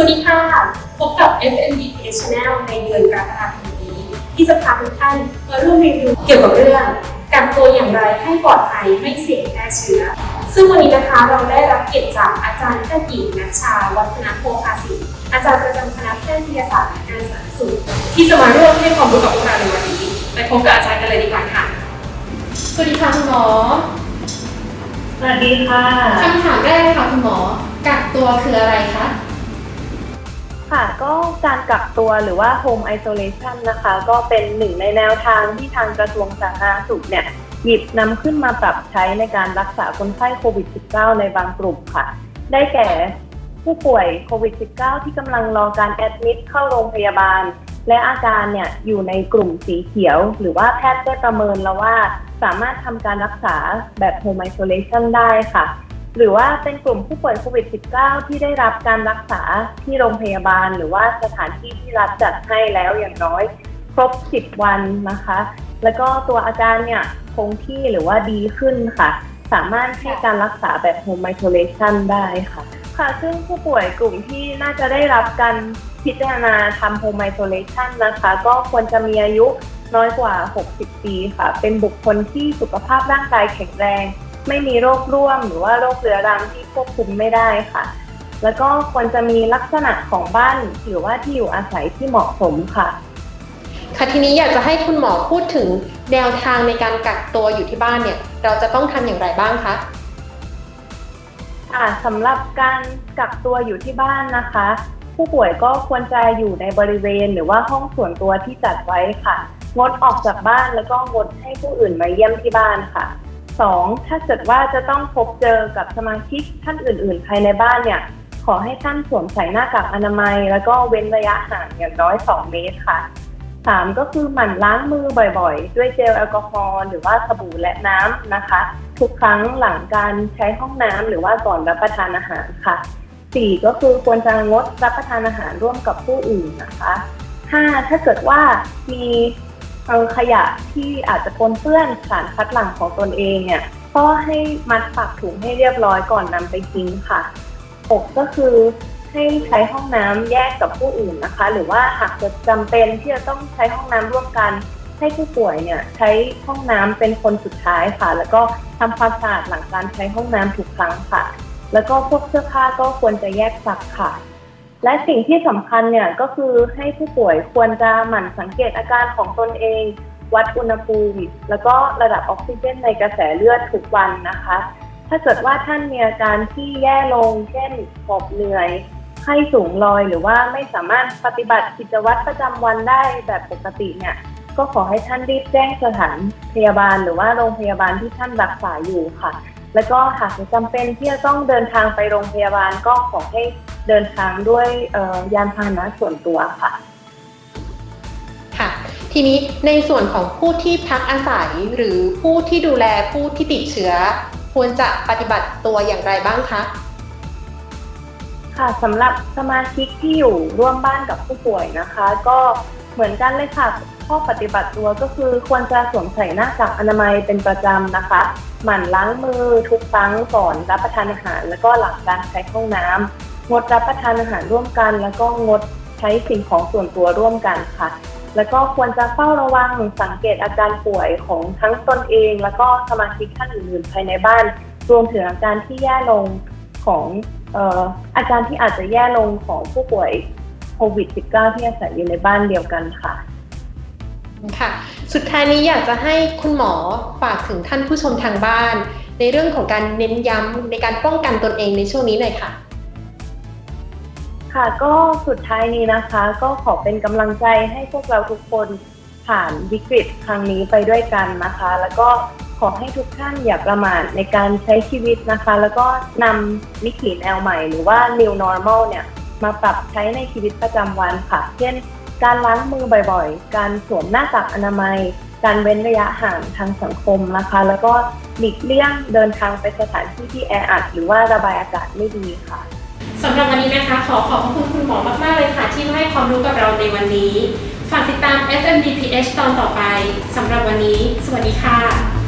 วัสดีค่ะ พบกับ FMDP Channel ในเดือนกรกฎาคมนี้ ที่จะพาทุกท่านมาร่วมรีวิวเกี่ยวกับเรื่องการตัวอย่างไรให้ปลอดภัยไม่เสี่ยงแพร่เชื้อ ซึ่งวันนี้นะคะเราได้รับเกียรติจากอาจารย์แพทย์หญิงนัชชา วัฒนโภคาสิอาจารย์ประจำคณะแพทยศาสตร์และการสาธารณสุขที่จะมาร่วมให้ความรู้กับพวกเราในวันนี้ไปพบกับอาจารย์กันเลยดีกว่าค่ะ สวัสดีค่ะคุณหมอสวัสดีค่ะคำถามแรกค่ะคุณหมอกักตัวคืออะไรคะ ค่ะก็การกักตัวหรือว่า home isolation นะคะ ก็เป็นหนึ่งในแนวทางที่ทางกระทรวงสาธารณสุขเนี่ย หยิบนำขึ้นมาปรับใช้ในการรักษาคนไข้โควิด -19 ในบางกลุ่มค่ะ ได้แก่ผู้ป่วยโควิด -19 ที่กำลังรอการแอดมิดเข้าโรงพยาบาล และอาการเนี่ยอยู่ในกลุ่มสีเขียว หรือว่าแพทย์ได้ประเมินแล้วว่า สามารถทำการรักษาแบบ home isolation ได้ค่ะ หรือว่าเป็นกลุ่มผู้ป่วยโควิด -19 ที่ได้รับการรักษาที่โรงพยาบาล หรือว่าสถานที่ที่รัฐจัดให้แล้วอย่างน้อย ครบ 10 วันนะคะ แล้วก็ตัวอาการเนี่ยคงที่หรือว่าดีขึ้นค่ะ สามารถให้การรักษาแบบ home isolation ได้ค่ะ ค่ะ ซึ่งผู้ป่วยกลุ่มที่น่าจะได้รับการพิจารณาทำ home isolation นะคะ ก็ควรจะมีอายุน้อยกว่า 60 ปีค่ะ เป็นบุคคลที่สุขภาพร่างกายแข็งแรง ไม่มีโรคร่วมหรือว่าโรคเรื้อรังที่ควบคุมไม่ได้ค่ะ แล้วก็ควรจะมีลักษณะของบ้านหรือว่าที่อยู่อาศัยที่เหมาะสมค่ะ ค่ะทีนี้อยากจะให้คุณหมอพูดถึงแนวทางในการกักตัวอยู่ที่บ้านเนี่ย เราจะต้องทำอย่างไรบ้างคะค่ะสำหรับการกักตัวอยู่ที่บ้านนะคะ ผู้ป่วยก็ควรจะอยู่ในบริเวณหรือว่าห้องส่วนตัวที่จัดไว้ค่ะ งดออกจากบ้านแล้วก็งดให้ผู้อื่นมาเยี่ยมที่บ้านค่ะ สองถ้าเกิดว่าจะต้องพบเจอกับสมาชิกท่านอื่น ๆ ภายในบ้านเนี่ย ขอให้ท่านสวมใส่หน้ากากอนามัย แล้วก็เว้นระยะห่างอย่างน้อย 2 เมตรค่ะสามก็คือหมั่นล้างมือบ่อยๆ ด้วยเจลแอลกอฮอล์หรือว่าสบู่และน้ำนะคะ ทุกครั้งหลังการใช้ห้องน้ำหรือว่าก่อนรับประทานอาหารค่ะสี่ก็คือควรจะงดรับประทานอาหารร่วมกับผู้อื่นนะคะห้าถ้าเกิดว่ามี เอ่อขยะที่อาจจะปนเปื้อนสารคัดหลั่งของตนเองเนี่ยก็ให้มัดปากถุงให้เรียบร้อยก่อนนำไปทิ้งค่ะหกก็คือให้ใช้ห้องน้ำแยกกับผู้อื่นนะคะ หรือว่าหากจะจำเป็นที่จะต้องใช้ห้องน้ำร่วมกัน ให้ผู้ป่วยเนี่ยใช้ห้องน้ำเป็นคนสุดท้ายค่ะ แล้วก็ทำความสะอาดหลังการใช้ห้องน้ำทุกครั้งค่ะ แล้วก็พวกเสื้อผ้าก็ควรจะแยกซักค่ะ และสิ่งที่สำคัญเนี่ยก็คือให้ผู้ป่วยควรจะหมั่นสังเกตอาการของตนเอง วัดอุณหภูมิ แล้วก็ระดับออกซิเจนในกระแสเลือดทุกวันนะคะ ถ้าเกิดว่าท่านมีอาการที่แย่ลง เช่นหอบเหนื่อยไข้สูงลอยหรือว่าไม่สามารถปฏิบัติกิจวัตรประจำวันได้แบบปกติเนี่ยก็ขอให้ท่านรีบแจ้งสถานพยาบาล หรือว่าโรงพยาบาลที่ท่านรักษาอยู่ค่ะ แล้วก็หากจำเป็นที่จะต้องเดินทางไปโรงพยาบาลก็ขอให้ เดินทางด้วยเอ่อยานพาหนะส่วนตัวค่ะ ค่ะ ทีนี้ในส่วนของผู้ที่พักอาศัยหรือผู้ที่ดูแลผู้ที่ติดเชื้อ ควรจะปฏิบัติตัวอย่างไรบ้างคะค่ะสำหรับสมาชิกที่อยู่ร่วมบ้านกับผู้ป่วยนะคะ ก็เหมือนกันเลยค่ะข้อปฏิบัติตัวก็คือควรจะสวมใส่หน้ากากอนามัยเป็นประจำนะคะ หมั่นล้างมือทุกครั้งก่อนรับประทานอาหาร แล้วก็หลังการใช้ห้องน้ำ งดรับประทานอาหารร่วมกัน แล้วก็งดใช้สิ่งของส่วนตัวร่วมกันค่ะ แล้วก็ควรจะเฝ้าระวังสังเกตอาการป่วยของทั้งตนเอง แล้วก็สมาชิกท่านอื่นๆภายในบ้าน รวมถึงอาการที่แย่ลงของเอ่ออาการที่อาจจะแย่ลงของผู้ป่วยโควิด -19 ที่อาศัยอยู่ในบ้านเดียวกันค่ะค่ะ สุดท้ายนี้อยากจะให้คุณหมอฝากถึงท่านผู้ชมทางบ้าน ในเรื่องของการเน้นย้ำในการป้องกันตนเองในช่วงนี้หน่อยค่ะ ค่ะก็สุดท้ายนี้นะคะ ก็ขอเป็นกำลังใจให้พวกเราทุกคนผ่านวิกฤตครั้งนี้ไปด้วยกันนะคะ แล้วก็ขอให้ทุกท่านอย่าประมาทในการใช้ชีวิตนะคะ แล้วก็นำวิถีแนวใหม่ หรือว่า new normal เนี่ยมาปรับใช้ในชีวิตประจำวันค่ะ เช่น การล้างมือบ่อยๆ การสวมหน้ากากอนามัย การเว้นระยะห่างทางสังคมนะคะ แล้วก็หลีกเลี่ยงเดินทางไปสถานที่ที่แออัด หรือว่าระบายอากาศไม่ดีค่ะ สำหรับวันนี้นะคะ ขอขอบพระคุณคุณหมอมากๆเลยค่ะ ที่มาให้ความรู้กับเราในวันนี้ ฝากติดตาม FMDPH ตอนต่อไปสำหรับวันนี้ สวัสดีค่ะ